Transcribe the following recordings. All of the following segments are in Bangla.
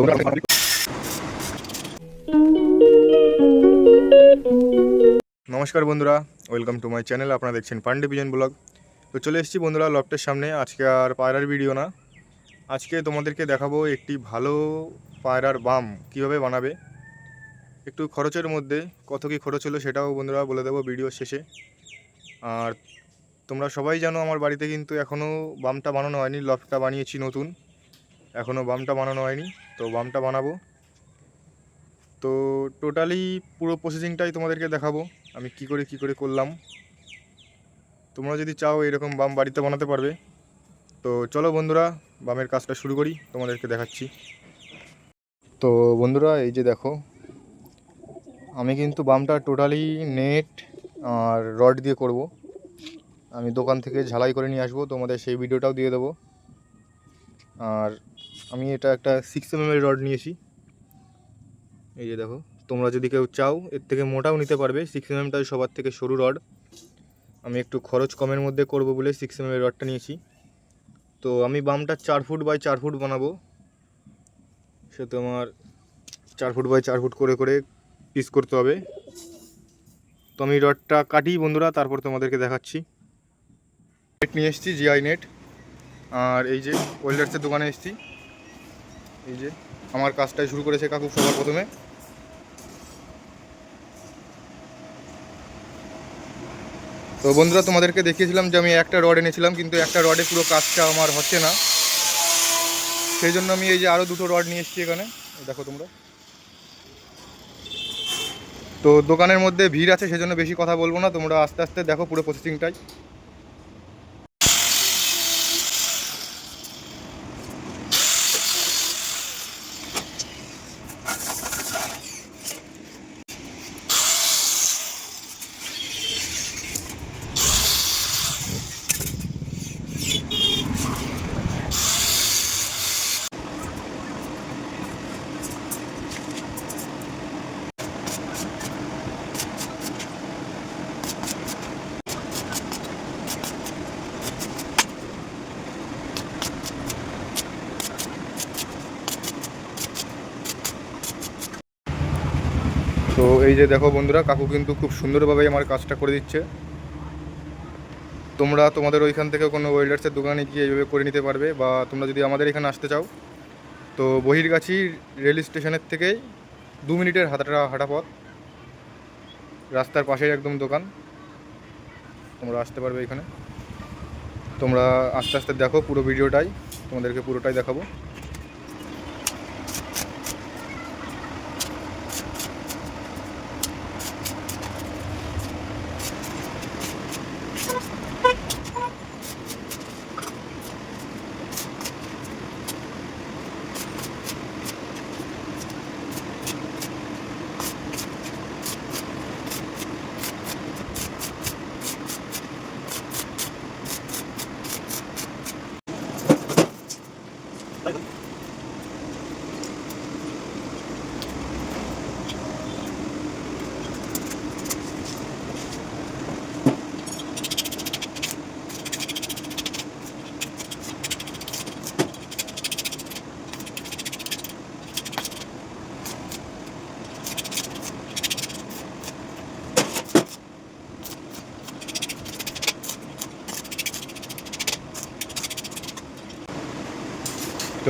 তোমরা নমস্কার বন্ধুরা ওয়েলকাম টু মাই চ্যানেল আপনারা দেখছেন পান্ডে বিজন ব্লগ তো চলে এসেছি বন্ধুরা লকটের সামনে আজকে আর পায়রার ভিডিও না। আজকে তোমাদেরকে দেখাবো একটি ভালো পায়রার বাম কীভাবে বানাবে। একটু খরচের মধ্যে কত কী খরচ হলো সেটাও বন্ধুরা বলে দেবো ভিডিও শেষে। আর তোমরা সবাই জানো আমার বাড়িতে কিন্তু এখনও বামটা বানানো হয়নি লফটটা বানিয়েছি নতুন। এখনও বামটা বানানো হয়নি, তো বামটা বানাবো। তো টোটালি পুরো প্রসেসিংটাই তোমাদেরকে দেখাবো, আমি কি করে কি করে করলাম। তোমরা যদি চাও এরকম বাম বাড়িতে বানাতে পারবে। তো চলো বন্ধুরা, বামের কাজটা শুরু করি, তোমাদেরকে দেখাচ্ছি। তো বন্ধুরা, এই যে দেখো, আমি কিন্তু বামটা টোটালি নেট আর রড দিয়ে করব। আমি দোকান থেকে ঝালাই করে নিয়ে আসব, তোমাদের সেই ভিডিওটাও দিয়ে দেবো। আর আমি এটা একটা সিক্স এম এর রড নিয়েছি। এই যে দেখো, তোমরা যদি কেউ চাও, এর থেকে মোটাও নিতে পারবে। সিক্স এম এমটা সবার থেকে সরু রড আমি একটু খরচ কমের মধ্যে করব বলে সিক্স এম এর রডটা নিয়েছি। তো আমি বামটা চার ফুট বাই চার ফুট বানাবো। সে তোমার চার ফুট বাই চার ফুট করে করে পিস করতে হবে। তো আমি রডটা কাটি বন্ধুরা, তারপর তোমাদেরকে দেখাচ্ছি। নেট নিয়ে এসেছি জিআই নেট আর এই যে ওয়েল্ডার্সের দোকানে এসেছি। এই যে, আমার কাজটাই শুরু করেছে কাকু সবার প্রথমে। তো বন্ধুরা, তোমাদেরকে দেখিয়েছিলাম যে আমি একটা রড এনেছিলাম, কিন্তু একটা রডে পুরো কাজটা আমার হচ্ছে না। সেই জন্য আমি এই যে আরও দুটো রড নিয়ে এসেছি এখানে। দেখো তোমরা। তো দোকানের মধ্যে ভিড় আছে, সেজন্য বেশি কথা বলব না। তোমরা আস্তে আস্তে দেখো পুরো প্রসেসিংটাই তো এই যে দেখো বন্ধুরা, কাকু কিন্তু খুব সুন্দরভাবে আমার কাজটা করে দিচ্ছে। তোমরা তোমাদের ওইখান থেকে কোনো ওয়েল্ডার্সের দোকানে গিয়ে এইভাবে করে নিতে পারবে, বা তোমরা যদি আমাদের এখানে আসতে চাও। তো বহিরগাছি রেল স্টেশনের থেকেই দু মিনিটের হাঁটাটা হাঁটা পথ। রাস্তার পাশেই একদম দোকান। তোমরা আসতে পারবে এখানে। তোমরা আস্তে আস্তে দেখো পুরো ভিডিওটাই। তোমাদেরকে পুরোটাই দেখাবো। 来一口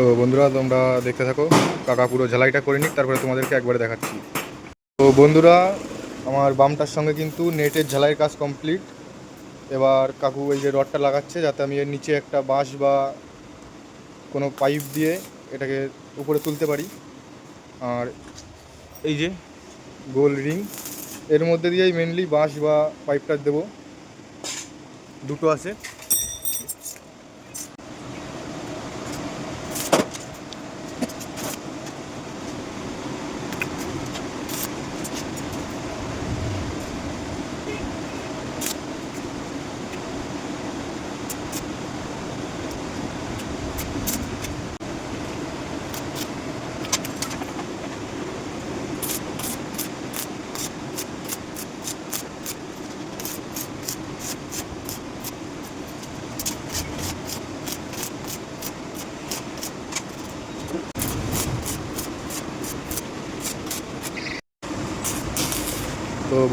তো বন্ধুরা, তোমরা দেখতে থাকো। কাকা পুরো ঝালাইটা করে নিক, তারপরে তোমাদেরকে একবারে দেখাচ্ছি। তো বন্ধুরা, আমার বামটার সঙ্গে কিন্তু নেটের ঝালাইয়ের কাজ কমপ্লিট এবার কাকু এই যে রডটা লাগাচ্ছে, যাতে আমি এর নিচে একটা বাঁশ বা কোনো পাইপ দিয়ে এটাকে উপরে তুলতে পারি। আর এই যে গোল রিং, এর মধ্যে দিয়েই মেনলি বাঁশ বা পাইপটা দেবো। দুটো আছে।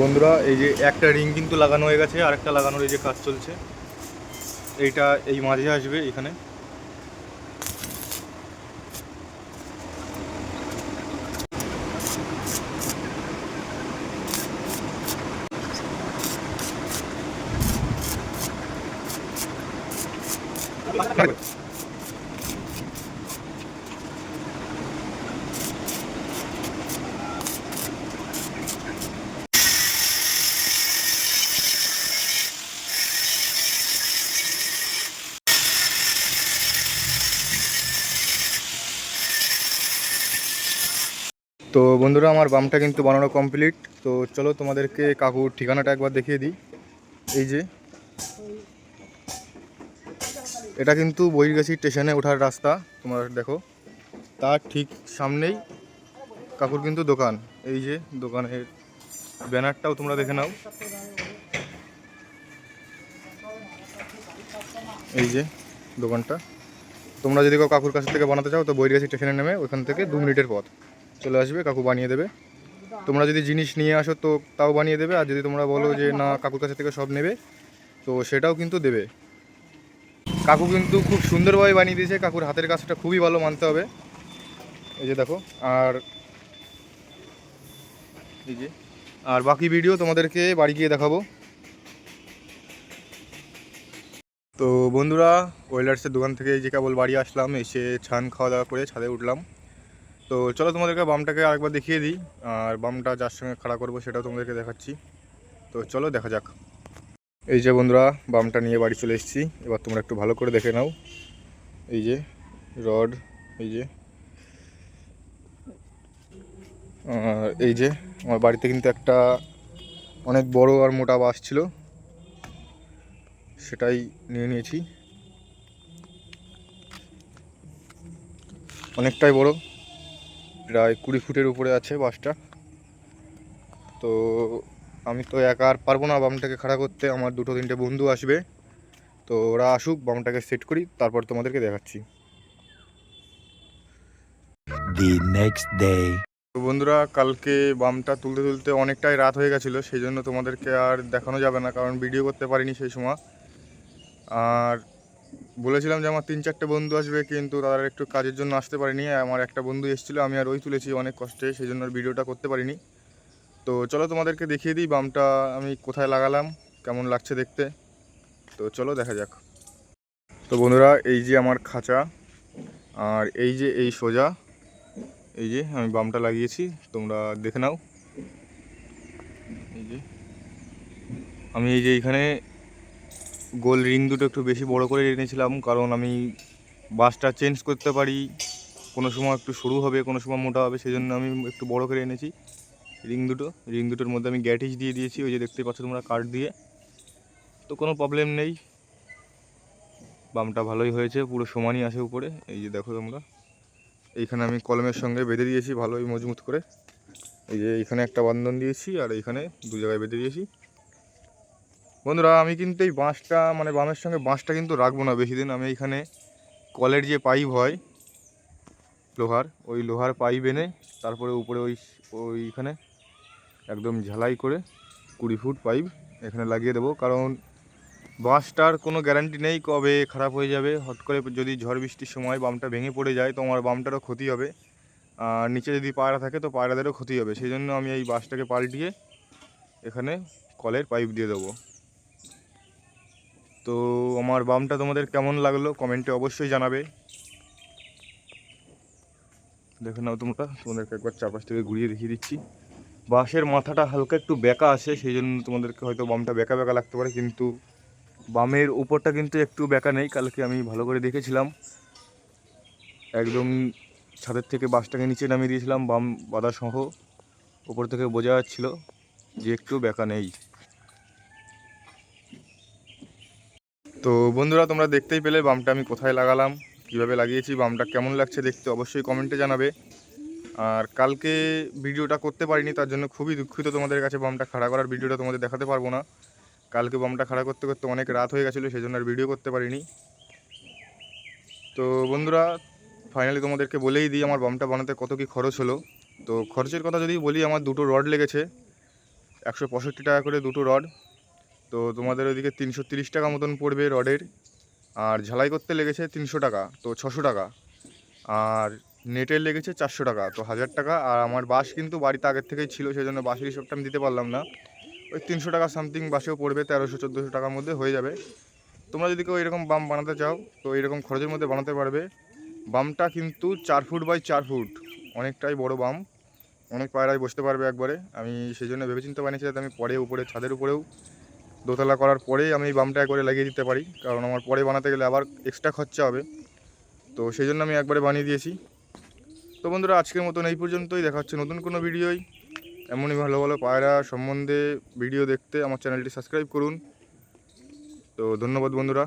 বন্ধুরা, এই যে একটা রিং কিন্তু লাগানো হয়ে গেছে আর একটা লাগানোর এই যে কাজ চলছে। এইটা এই মাঝে আসবে এখানে। তো বন্ধুরা, আমার বামটা কিন্তু বানানো কমপ্লিট তো চলো তোমাদেরকে কাকুর ঠিকানাটা একবার দেখিয়ে দিই। এই যে। এটা কিন্তু বইরগাছি স্টেশনে ওঠার রাস্তা, তোমরা দেখো। তার ঠিক সামনেই কাকুর কিন্তু দোকান। এই যে, দোকানের ব্যানারটাও তোমরা দেখে নাও। এই যে, দোকানটা। তোমরা যদি কাকুর কাছ থেকে বানাতে চাও, তো বইরগাছি স্টেশনে নেমে ওখান থেকে দু মিনিটের পথ। চলে আসবে, কাকু বানিয়ে দেবে। তোমরা যদি জিনিস নিয়ে আসো তো তাও বানিয়ে দেবে, আর যদি তোমরা বলো যে না, কাকুর কাছে থেকে সব নেবে, তো সেটাও কিন্তু দেবে। কাকু কিন্তু খুব সুন্দরভাবে বানিয়ে দিয়েছে, কাকুর হাতের কাজটা খুবই ভালো মানতে হবে। এই যে দেখো, আর এই যে, আর বাকি ভিডিও তোমাদেরকে বাড়ি গিয়ে দেখাবো। তো বন্ধুরা, ওয়েলার্সের দোকান থেকে যে কেবল বাড়ি আসলাম, এসে ছান খাওয়া দাওয়া করে ছাদে উঠলাম। তো চলো তোমাদেরকে বামটাকে আরেকবার দেখিয়ে দিই, আর বামটা যার সঙ্গে খাড়া করব সেটাও তোমাদেরকে দেখাচ্ছি। তো চলো দেখা যাক। এই যে বন্ধুরা, বামটা নিয়ে বাড়ি চলে এসেছি। এবার তোমরা একটু ভালো করে দেখে নাও। এই যে রড, এই যে আর এই যে আমার বাড়িতে কিন্তু একটা অনেক বড় আর মোটা বাস ছিল। সেটাই নিয়ে নিয়েছি। অনেকটাই বড়। প্রায় কুড়ি ফুটের উপরে আছে বাসটা। তো আমি তো একা আর পারব না বামটাকে খাড়া করতে আমার দুটো তিনটে বন্ধু আসবে। তো ওরা আসুক বামটাকে সেট করি তারপর তোমাদেরকে দেখাচ্ছি। Day. তো বন্ধুরা কালকে বামটা তুলতে তুলতে অনেকটাই রাত হয়ে গেছিল সেই জন্য তোমাদেরকে আর দেখানো যাবে না কারণ ভিডিও করতে পারিনি সেই সময়। আর বলেছিলাম যে আমার তিন চারটে বন্ধু আসবে, কিন্তু তারা একটু কাজের জন্য আসতে পারিনি। আমার একটা বন্ধু এসেছিল, আমি আর ওই তুলেছি অনেক কষ্টে সেই জন্য ভিডিওটা করতে পারিনি। তো চলো তোমাদেরকে দেখিয়ে দিই, বামটা আমি কোথায় লাগালাম, কেমন লাগছে দেখতে। তো চলো দেখা যাক। তো বন্ধুরা, এই যে আমার খাঁচা, আর এই যে এই সোজা, এই যে আমি বামটা লাগিয়েছি, তোমরা দেখে নাও। এই যে, আমি এই যে এখানে গোল রিং দুটো একটু বেশি বড় করে এনেছিলাম, কারণ আমি বাসটা চেঞ্জ করতে পারি। কোনো সময় একটু সরু হবে, কোনো সময় মোটা হবে সেই জন্য আমি একটু বড় করে এনেছি রিং দুটো। রিং দুটোর মধ্যে আমি গ্যাটিস দিয়ে দিয়েছি, ওই যে দেখতে পাচ্ছ তোমরা কাঠ দিয়ে। তো কোনো প্রবলেম নেই। বামটা ভালোই হয়েছে, পুরো সমানই আছে উপরে। এই যে দেখো তোমরা। এইখানে আমি কলমের সঙ্গে বেঁধে দিয়েছি ভালোই মজবুত করে। এই যে এইখানে একটা বন্ধন দিয়েছি, আর এইখানে দু জায়গায় বেঁধে দিয়েছি। বন্ধুরা, আমি কিন্তু এই বাঁশটা মানে বামের সঙ্গে বাঁশটা কিন্তু রাখব না বেশি দিন। আমি এইখানে কলের যে পাইপ হয়, লোহার, ওই লোহার পাইপ এনে তারপরে উপরে ওই ওইখানে একদম ঝালাই করে কুড়ি ফুট পাইপ এখানে লাগিয়ে দেবো। কারণ বাঁশটার কোনো গ্যারান্টি নেই কবে খারাপ হয়ে যাবে। হট করে যদি ঝড় বৃষ্টির সময় বামটা ভেঙে পড়ে যায়, তো আমার বামটারও ক্ষতি হবে। আর নিচে যদি পায়রা থাকে, তো পায়রাদেরও ক্ষতি হবে। সেই জন্য আমি এই বাঁশটাকে পাল্টিয়ে এখানে কলের পাইপ দিয়ে দেবো। তো আমার বামটা তোমাদের কেমন লাগল কমেন্টে অবশ্যই জানাবে। দেখে নাও তোমরা, তোমাদেরকে একবার চারপাশ থেকে ঘুরিয়ে দেখিয়ে দিচ্ছি। বাঁশের মাথাটা হালকা একটু বেঁকা আছে, সেই জন্য তোমাদেরকে হয়তো বামটা বেঁকা বেঁকা লাগতে পারে, কিন্তু বামের উপরটা কিন্তু একটু বেঁকা নেই, কালকে আমি ভালো করে দেখেছিলাম। একদম ছাদের থেকে বাসটাকে নিচে নামিয়ে দিয়েছিলাম, বাম বাদা সহ উপর থেকে বোঝা যাচ্ছিল যে একটু বেঁকা নেই। তো বন্ধুরা, তোমরা দেখতেই পেলে বামটা আমি কোথায় লাগালাম, কীভাবে লাগিয়েছি, বামটা কেমন লাগছে দেখতে অবশ্যই কমেন্টে জানাবে। আর কালকে ভিডিওটা করতে পারিনি, তার জন্য খুবই দুঃখিত তোমাদের কাছে, বামটা খাড়া করার ভিডিওটা তোমাদের দেখাতে পারব না। কালকে বামটা খাড়া করতে করতে অনেক রাত হয়ে গেছিল সেই জন্য আর ভিডিও করতে পারিনি। তো বন্ধুরা ফাইনালি তোমাদেরকে বলেই দিই, আমার বামটা বানাতে কত কী খরচ হলো। তো খরচের কথা যদি বলি, আমার দুটো রড লেগেছে, একশো পঁয়ষট্টি টাকা করে দুটো রড তো তোমাদের ওইদিকে তিনশো তিরিশ টাকা মতন পড়বে রডের। আর ঝালাই করতে লেগেছে তিনশো টাকা, তো ছশো টাকা। আর নেটের লেগেছে চারশো টাকা, তো হাজার টাকা। আর আমার বাস কিন্তু বাড়িতে আগের থেকেই ছিল সেই জন্য বাসের হিসেবটা আমি দিতে পারলাম না। ওই তিনশো টাকা সামথিং বাসেও পড়বে, তেরোশো, চোদ্দোশো টাকার মধ্যে হয়ে যাবে। তোমরা যদি কেউ এরকম বাম বানাতে চাও, তো এরকম খরচের মধ্যে বানাতে পারবে। বামটা কিন্তু চার ফুট বাই চার ফুট, অনেকটাই বড় বাম। অনেক পায়রায় বসতে পারবে একবারে। আমি সেই জন্য ভেবেচিন্তে বানিয়েছি যাতে আমি পরে, উপরে, ছাদের উপরেও দোতলা করার পরেই আমি এই বামটা করে লাগিয়ে দিতে পারি। কারণ আমার পরে বানাতে গেলে আবার এক্সট্রা খরচা হবে। তো সেই জন্য আমি একবারে বানিয়ে দিয়েছি। তো বন্ধুরা, আজকের মতন এই পর্যন্তই। দেখা হচ্ছে নতুন কোনো ভিডিওই এমনই ভালো ভালো পায়রা সম্বন্ধে ভিডিও দেখতে আমার চ্যানেলটি সাবস্ক্রাইব করুন। তো ধন্যবাদ বন্ধুরা।